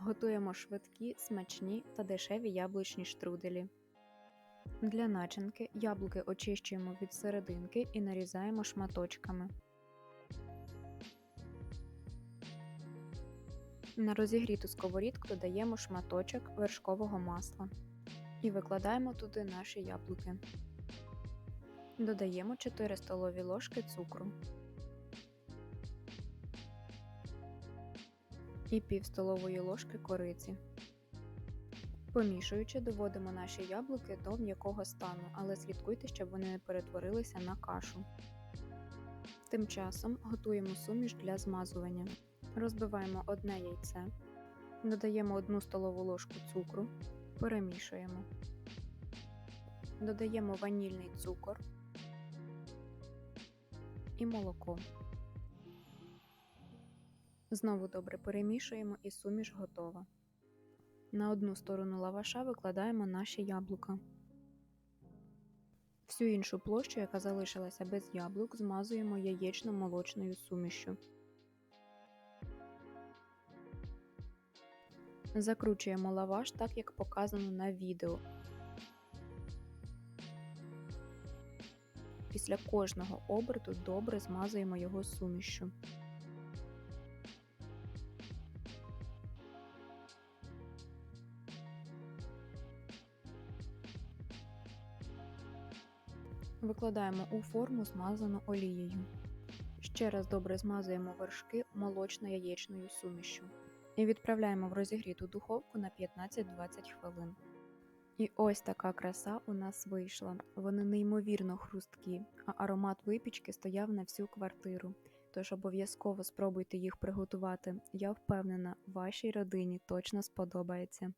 Готуємо швидкі, смачні та дешеві яблучні штруделі. Для начинки яблуки очищуємо від серединки і нарізаємо шматочками. На розігріту сковорідку додаємо шматочок вершкового масла і викладаємо туди наші яблуки. Додаємо 4 столові ложки цукру і пів столової ложки кориці. Помішуючи, доводимо наші яблуки до м'якого стану, але слідкуйте, щоб вони не перетворилися на кашу. Тим часом готуємо суміш для змазування. Розбиваємо одне яйце, додаємо 1 столову ложку цукру, перемішуємо. Додаємо ванільний цукор і молоко. Знову добре перемішуємо і суміш готова. На одну сторону лаваша викладаємо наші яблука. Всю іншу площу, яка залишилася без яблук, змазуємо яєчно-молочною сумішю. Закручуємо лаваш так, як показано на відео. Після кожного оберту добре змазуємо його сумішю. Викладаємо у форму змазану олією. Ще раз добре змазуємо вершки молочно-яєчною сумішю і відправляємо в розігріту духовку на 15-20 хвилин. І ось така краса у нас вийшла. Вони неймовірно хрусткі, а аромат випічки стояв на всю квартиру. Тож обов'язково спробуйте їх приготувати. Я впевнена, вашій родині точно сподобається.